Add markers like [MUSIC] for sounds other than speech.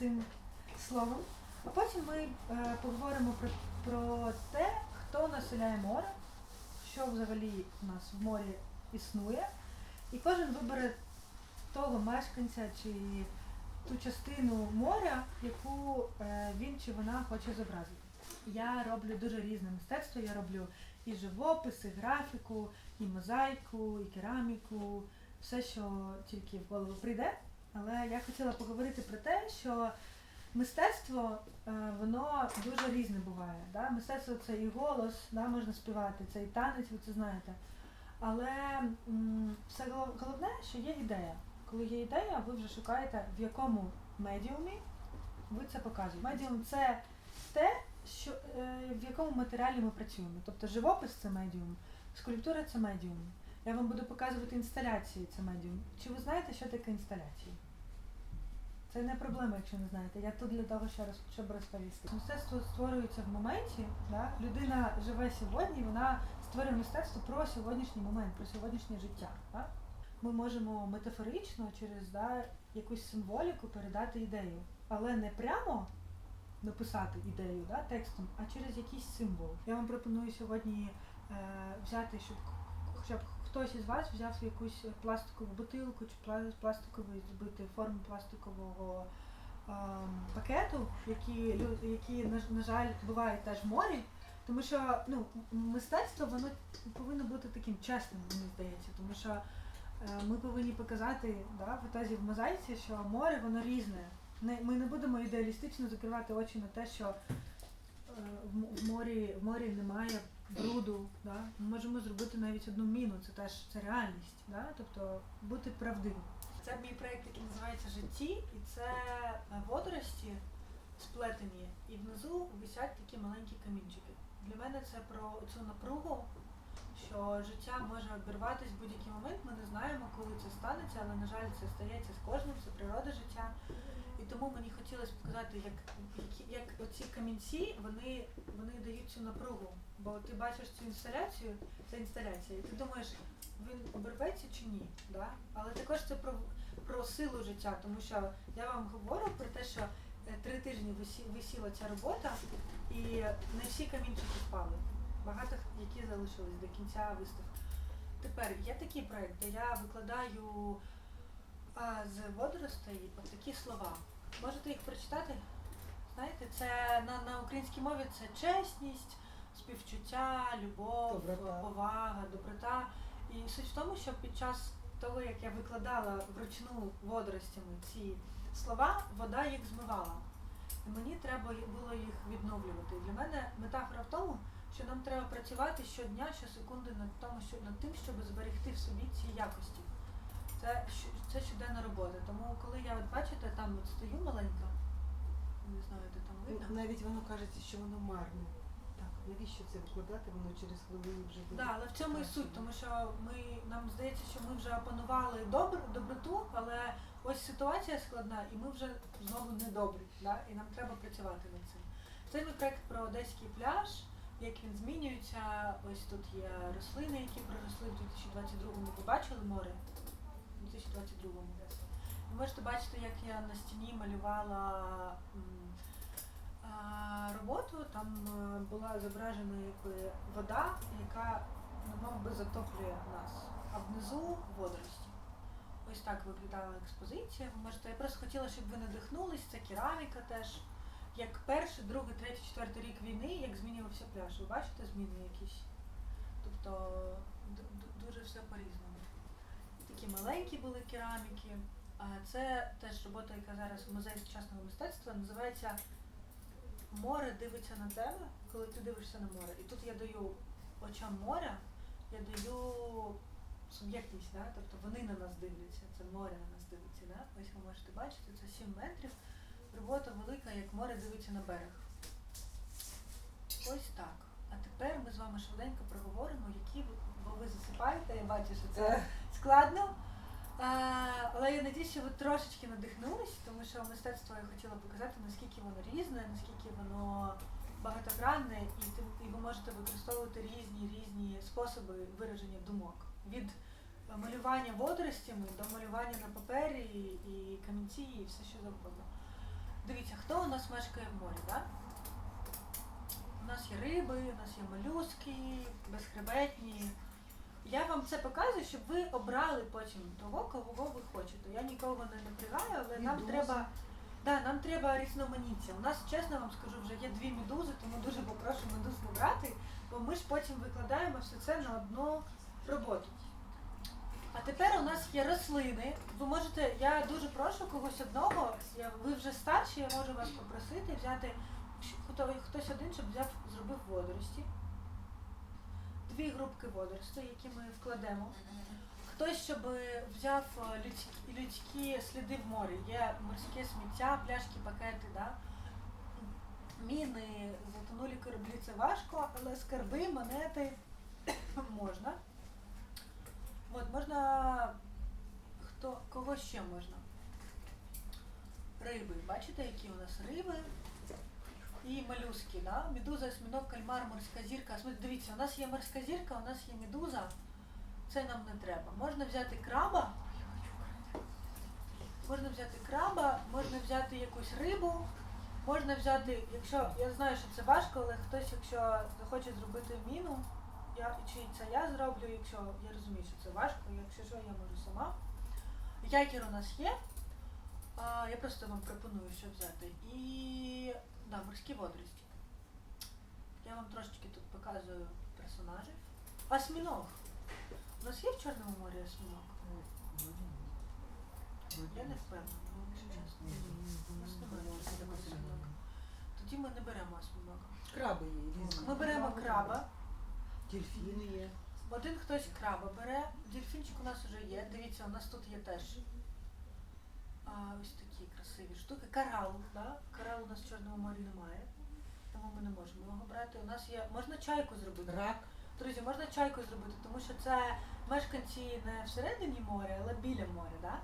цим словом. А потім ми е, поговоримо про, про те, хто населяє море, що взагалі у нас в морі існує. І кожен вибере того мешканця чи ту частину моря, яку е, він чи вона хоче зобразити. Я роблю дуже різне мистецтво. Я роблю і живопис, і графіку, і мозаїку, і кераміку, все, що тільки в голову прийде. Але я хотіла поговорити про те, що мистецтво е, воно дуже різне буває. Да? Мистецтво це і голос, да, можна співати, це і танець, ви це знаєте. Але все головне, що є ідея. Коли є ідея, ви вже шукаєте, в якому медіумі ви це показуєте. Медіум це те, що, е, в якому матеріалі ми працюємо. Тобто живопис це медіум, скульптура це медіум. Я вам буду показувати інсталяції, це медіум. Чи ви знаєте, що таке інсталяції? Це не проблема, якщо не знаєте. Я тут для того, що роз- щоб розповісти. Мистецтво створюється в моменті. Да? Людина живе сьогодні, вона створює мистецтво про сьогоднішній момент, про сьогоднішнє життя. Да? Ми можемо метафорично через да, якусь символіку передати ідею, але не прямо написати ідею да, текстом, а через якийсь символ. Я вам пропоную сьогодні е, взяти, щоб хоча б хтось із вас взяв якусь пластикову бутилку чи пла- пластиковий зробити форму пластикового ем, пакету, які, які на, жаль, бувають теж в морі. Тому що ну, мистецтво воно повинно бути таким чесним, мені здається, тому що е, ми повинні показати да, в етазі в мозаїці, що море воно різне. Не, ми не будемо ідеалістично закривати очі на те, що е, в морі, в морі немає бруду. Да? Ми можемо зробити навіть одну міну, це теж це реальність. Да? Тобто бути правдивим. Це мій проєкт, який називається Житті, і це е, водорості сплетені, і внизу висять такі маленькі камінчики. Для мене це про цю напругу, що життя може обірватися в будь-який момент. Ми не знаємо, коли це станеться, але на жаль, це стається з кожним, це природа життя. Тому мені хотілося показати, як, які- як оці камінці вони, вони дають цю напругу. Бо ти бачиш цю інсталяцію, це інсталяція, і ти думаєш, він обірветься чи ні. Да? Але також це про, про силу життя, тому що я вам говорю про те, що е, три тижні висі, висіла ця робота, і не всі камінчики впали. Багато які залишились до кінця виставки. Тепер є такий проєкт, де я викладаю а, з водоростей от такі слова. Можете їх прочитати? Знаєте, це на, на українській мові це чесність, співчуття, любов, Доброта. повага, доброта. І суть в тому, що під час того, як я викладала вручну водоростями ці слова, вода їх змивала. І мені треба було їх відновлювати. І для мене метафора в тому, що нам треба працювати щодня, щосекунди над тому, що над тим, щоб зберегти в собі ці якості. Це, це щоденна робота. Тому коли я от бачите, там от стою маленька, не знаю, де там видно. Навіть воно кажеться, що воно марне. Так, навіщо це викладати, воно через хвилину вже буде. Да, але в цьому і суть, тому що ми нам здається, що ми вже опанували добр, доброту, але ось ситуація складна, і ми вже знову недобрі. Да? І нам треба працювати над цим. Це мій проект про одеський пляж, як він змінюється. Ось тут є рослини, які проросли в 2022-му. Ви бачили море? У 2022-му десь. Ви можете бачити, як я на стіні малювала роботу. Там е, була зображена якби вода, яка ну, мов би затоплює нас, а внизу водорості. Ось так виглядала експозиція. Ви можете, я просто хотіла, щоб ви надихнулись, це кераміка теж. Як перший, другий, третій, четвертий рік війни, як змінювався пляж. Ви бачите зміни якісь? Тобто дуже все по-різному. Такі маленькі були кераміки. Це теж робота, яка зараз в музеї сучасного мистецтва називається Море дивиться на тебе, коли ти дивишся на море. І тут я даю очам моря, я даю суб'єктність, да? тобто вони на нас дивляться, це море на нас дивиться. Да? Ось ви можете бачити, це 7 метрів. Робота велика, як море дивиться на берег. Ось так. А тепер ми з вами швиденько проговоримо, які ви, бо ви засипаєте, я бачу, що це Е, складно. Але я надіюсь, що ви трошечки надихнулись, тому що мистецтво я хотіла показати, наскільки воно різне, наскільки воно багатогранне, і, і ви можете використовувати різні різні способи вираження думок. Від малювання водоростями до малювання на папері і камінці, і все що завгодно. Дивіться, хто у нас мешкає в морі, так? У нас є риби, у нас є молюски, безхребетні. Я вам це показую, щоб ви обрали потім того, кого ви хочете. Я нікого не напрягаю, але нам Медузи. треба. Да, нам треба різноманіття. У нас, чесно вам скажу, вже є дві медузи, тому дуже попрошу медуз не брати, бо ми ж потім викладаємо все це на одну роботу. А тепер у нас є рослини. Ви можете, я дуже прошу когось одного, я, ви вже старші, я можу вас попросити взяти хто, хтось один, щоб взяв, зробив водорості. Дві групки водоростей, які ми вкладемо. Хтось, щоб взяв е, людські, людські сліди в морі. Є морське сміття, пляшки, пакети, да? міни, затонулі кораблі це важко, але скарби, монети [COUGHS] можна. От, можна. Хто, кого ще можна? Риби. Бачите, які у нас риби? І молюски, да? Медуза, осьміног, кальмар, морська зірка. Дивіться, у нас є морська зірка, у нас є медуза. Це нам не треба. Можна взяти краба. Можна взяти краба, можна взяти якусь рибу, можна взяти, якщо я знаю, що це важко, але хтось, якщо захоче зробити міну, я, чи це я зроблю, якщо я розумію, що це важко, якщо що, я можу сама. Якір у нас є. Я просто вам пропоную, що взяти. І да, морські водорості. Я вам трошечки тут показую персонажів. Осьміног. У нас є в Чорному морі осьміног? Я не впевнена, якщо чесно. У нас немає осьмінога. Тоді ми не беремо осьмінога. Краби є різні. Ми беремо краба. Дельфіни є. Один хтось краба бере. Дельфінчик у нас вже є. Дивіться, у нас тут є теж а, ось такі красиві штуки. Карал, да? Карал у нас в Чорному морі немає. Тому ми не можемо його брати. У нас є. Можна чайку зробити. Рак. Друзі, можна чайку зробити, тому що це мешканці не всередині моря, але біля моря, да?